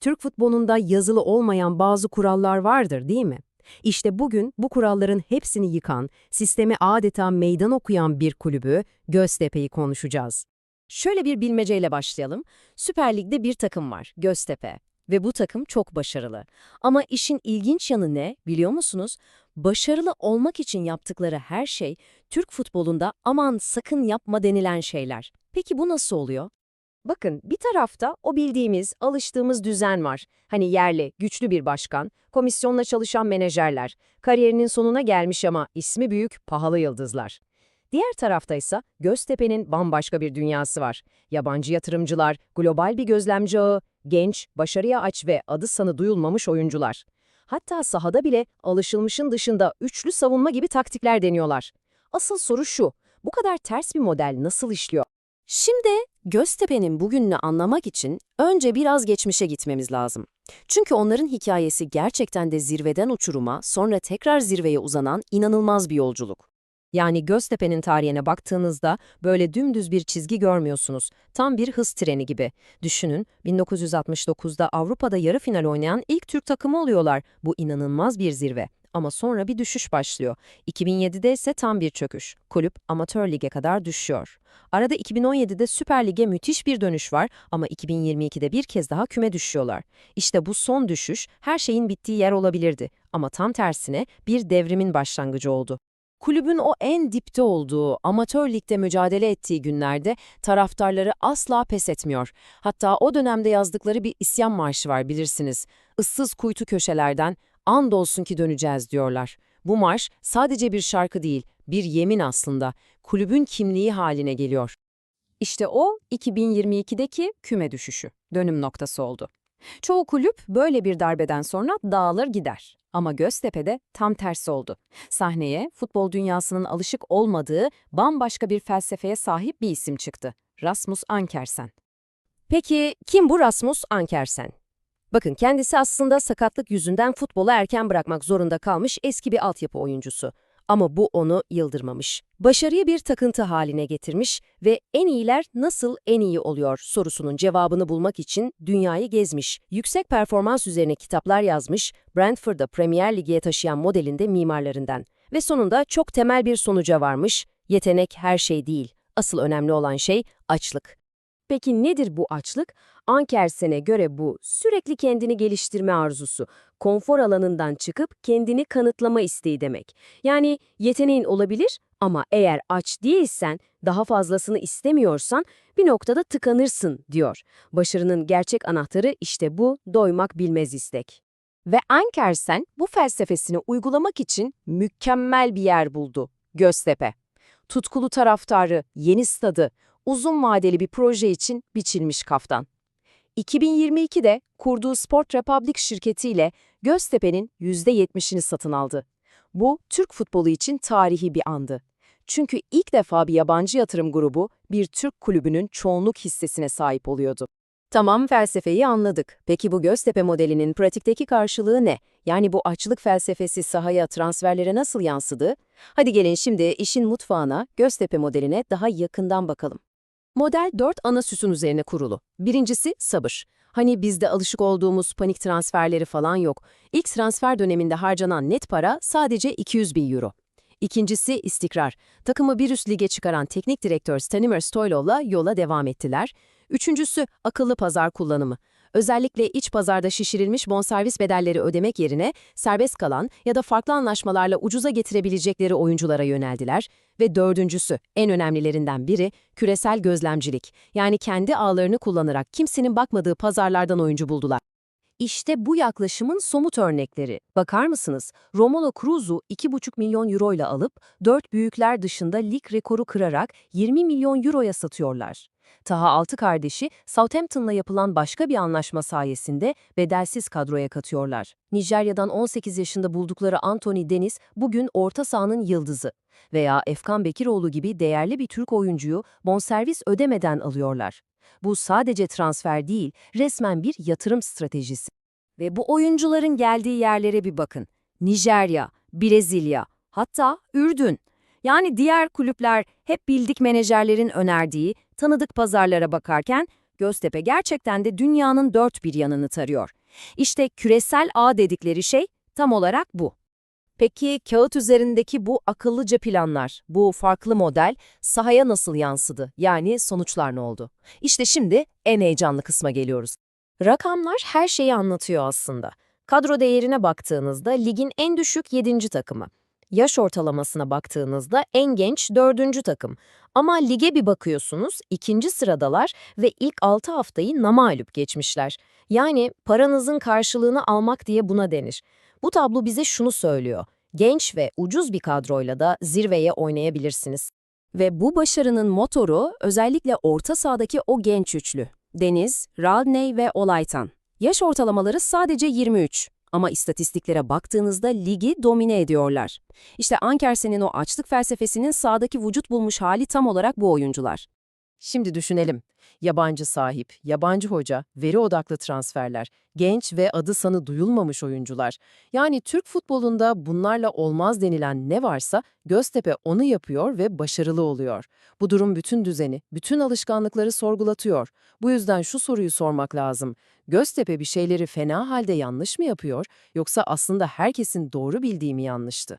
Türk futbolunda yazılı olmayan bazı kurallar vardır değil mi? İşte bugün bu kuralların hepsini yıkan, sistemi adeta meydan okuyan bir kulübü, Göztepe'yi konuşacağız. Şöyle bir bilmeceyle başlayalım. Süper Lig'de bir takım var, Göztepe. Ve bu takım çok başarılı. Ama işin ilginç yanı ne biliyor musunuz? Başarılı olmak için yaptıkları her şey Türk futbolunda aman sakın yapma denilen şeyler. Peki bu nasıl oluyor? Bakın bir tarafta o bildiğimiz, alıştığımız düzen var. Hani yerli, güçlü bir başkan, komisyonla çalışan menajerler, kariyerinin sonuna gelmiş ama ismi büyük, pahalı yıldızlar. Diğer tarafta ise Göztepe'nin bambaşka bir dünyası var. Yabancı yatırımcılar, global bir gözlemci ağı, genç, başarıya aç ve adı sanı duyulmamış oyuncular. Hatta sahada bile alışılmışın dışında üçlü savunma gibi taktikler deniyorlar. Asıl soru şu, bu kadar ters bir model nasıl işliyor? Şimdi Göztepe'nin bugününü anlamak için önce biraz geçmişe gitmemiz lazım. Çünkü onların hikayesi gerçekten de zirveden uçuruma, sonra tekrar zirveye uzanan inanılmaz bir yolculuk. Yani Göztepe'nin tarihine baktığınızda böyle dümdüz bir çizgi görmüyorsunuz. Tam bir hız treni gibi. Düşünün 1969'da Avrupa'da yarı final oynayan ilk Türk takımı oluyorlar. Bu inanılmaz bir zirve. Ama sonra bir düşüş başlıyor. 2007'de ise tam bir çöküş. Kulüp amatör lige kadar düşüyor. Arada 2017'de Süper Lig'e müthiş bir dönüş var ama 2022'de bir kez daha küme düşüyorlar. İşte bu son düşüş her şeyin bittiği yer olabilirdi ama tam tersine bir devrimin başlangıcı oldu. Kulübün o en dipte olduğu, amatör ligde mücadele ettiği günlerde taraftarları asla pes etmiyor. Hatta o dönemde yazdıkları bir isyan marşı var bilirsiniz. Issız kuytu köşelerden andolsun ki döneceğiz diyorlar. Bu marş sadece bir şarkı değil, bir yemin aslında. Kulübün kimliği haline geliyor. İşte o 2022'deki küme düşüşü, dönüm noktası oldu. Çoğu kulüp böyle bir darbeden sonra dağılır gider. Ama Göztepe'de tam tersi oldu. Sahneye futbol dünyasının alışık olmadığı bambaşka bir felsefeye sahip bir isim çıktı. Rasmus Ankersen. Peki kim bu Rasmus Ankersen? Bakın kendisi aslında sakatlık yüzünden futbolu erken bırakmak zorunda kalmış eski bir altyapı oyuncusu. Ama bu onu yıldırmamış. Başarıyı bir takıntı haline getirmiş ve en iyiler nasıl en iyi oluyor sorusunun cevabını bulmak için dünyayı gezmiş. Yüksek performans üzerine kitaplar yazmış, Brentford'da Premier Lig'e taşıyan modelinde mimarlarından. Ve sonunda çok temel bir sonuca varmış, yetenek her şey değil. Asıl önemli olan şey açlık. Peki nedir bu açlık? Ankersen'e göre bu sürekli kendini geliştirme arzusu, konfor alanından çıkıp kendini kanıtlama isteği demek. Yani yeteneğin olabilir ama eğer aç değilsen, daha fazlasını istemiyorsan bir noktada tıkanırsın diyor. Başarının gerçek anahtarı işte bu doymak bilmez istek. Ve Ankersen bu felsefesini uygulamak için mükemmel bir yer buldu. Göztepe. Tutkulu taraftarı, yeni stadı, uzun vadeli bir proje için biçilmiş kaftan. 2022'de kurduğu Sport Republic şirketiyle Göztepe'nin %70'ini satın aldı. Bu, Türk futbolu için tarihi bir andı. Çünkü ilk defa bir yabancı yatırım grubu bir Türk kulübünün çoğunluk hissesine sahip oluyordu. Tamam felsefeyi anladık. Peki bu Göztepe modelinin pratikteki karşılığı ne? Yani bu açlık felsefesi sahaya, transferlere nasıl yansıdı? Hadi gelin şimdi işin mutfağına, Göztepe modeline daha yakından bakalım. Model dört ana süsun üzerine kurulu. Birincisi sabır. Hani bizde alışık olduğumuz panik transferleri falan yok. İlk transfer döneminde harcanan net para sadece 200 bin euro. İkincisi istikrar. Takımı bir üst lige çıkaran teknik direktör Stanimir Stoylov'la yola devam ettiler. Üçüncüsü akıllı pazar kullanımı. Özellikle iç pazarda şişirilmiş bonservis bedelleri ödemek yerine serbest kalan ya da farklı anlaşmalarla ucuza getirebilecekleri oyunculara yöneldiler. Ve dördüncüsü, en önemlilerinden biri, küresel gözlemcilik. Yani kendi ağlarını kullanarak kimsenin bakmadığı pazarlardan oyuncu buldular. İşte bu yaklaşımın somut örnekleri. Bakar mısınız? Romolo Cruz'u 2,5 milyon euro ile alıp, dört büyükler dışında lig rekoru kırarak 20 milyon euroya satıyorlar. Taha Altı kardeşi Southampton'la yapılan başka bir anlaşma sayesinde bedelsiz kadroya katıyorlar. Nijerya'dan 18 yaşında buldukları Anthony Deniz bugün orta sahanın yıldızı. Veya Efkan Bekiroğlu gibi değerli bir Türk oyuncuyu bonservis ödemeden alıyorlar. Bu sadece transfer değil, resmen bir yatırım stratejisi. Ve bu oyuncuların geldiği yerlere bir bakın. Nijerya, Brezilya, hatta Ürdün. Yani diğer kulüpler hep bildik menajerlerin önerdiği tanıdık pazarlara bakarken Göztepe gerçekten de dünyanın dört bir yanını tarıyor. İşte küresel ağ dedikleri şey tam olarak bu. Peki kağıt üzerindeki bu akıllıca planlar, bu farklı model sahaya nasıl yansıdı? Yani sonuçlar ne oldu? İşte şimdi en heyecanlı kısma geliyoruz. Rakamlar her şeyi anlatıyor aslında. Kadro değerine baktığınızda ligin en düşük 7. takımı. Yaş ortalamasına baktığınızda en genç 4. takım. Ama lige bir bakıyorsunuz, ikinci sıradalar ve ilk 6 haftayı namalüp geçmişler. Yani paranızın karşılığını almak diye buna denir. Bu tablo bize şunu söylüyor. Genç ve ucuz bir kadroyla da zirveye oynayabilirsiniz. Ve bu başarının motoru özellikle orta sahadaki o genç üçlü. Deniz, Radney ve Olaytan. Yaş ortalamaları sadece 23 ama istatistiklere baktığınızda ligi domine ediyorlar. İşte Ankersen'in o açlık felsefesinin sahadaki vücut bulmuş hali tam olarak bu oyuncular. Şimdi düşünelim. Yabancı sahip, yabancı hoca, veri odaklı transferler, genç ve adı sanı duyulmamış oyuncular. Yani Türk futbolunda bunlarla olmaz denilen ne varsa Göztepe onu yapıyor ve başarılı oluyor. Bu durum bütün düzeni, bütün alışkanlıkları sorgulatıyor. Bu yüzden şu soruyu sormak lazım. Göztepe bir şeyleri fena halde yanlış mı yapıyor yoksa aslında herkesin doğru bildiği mi yanlıştı?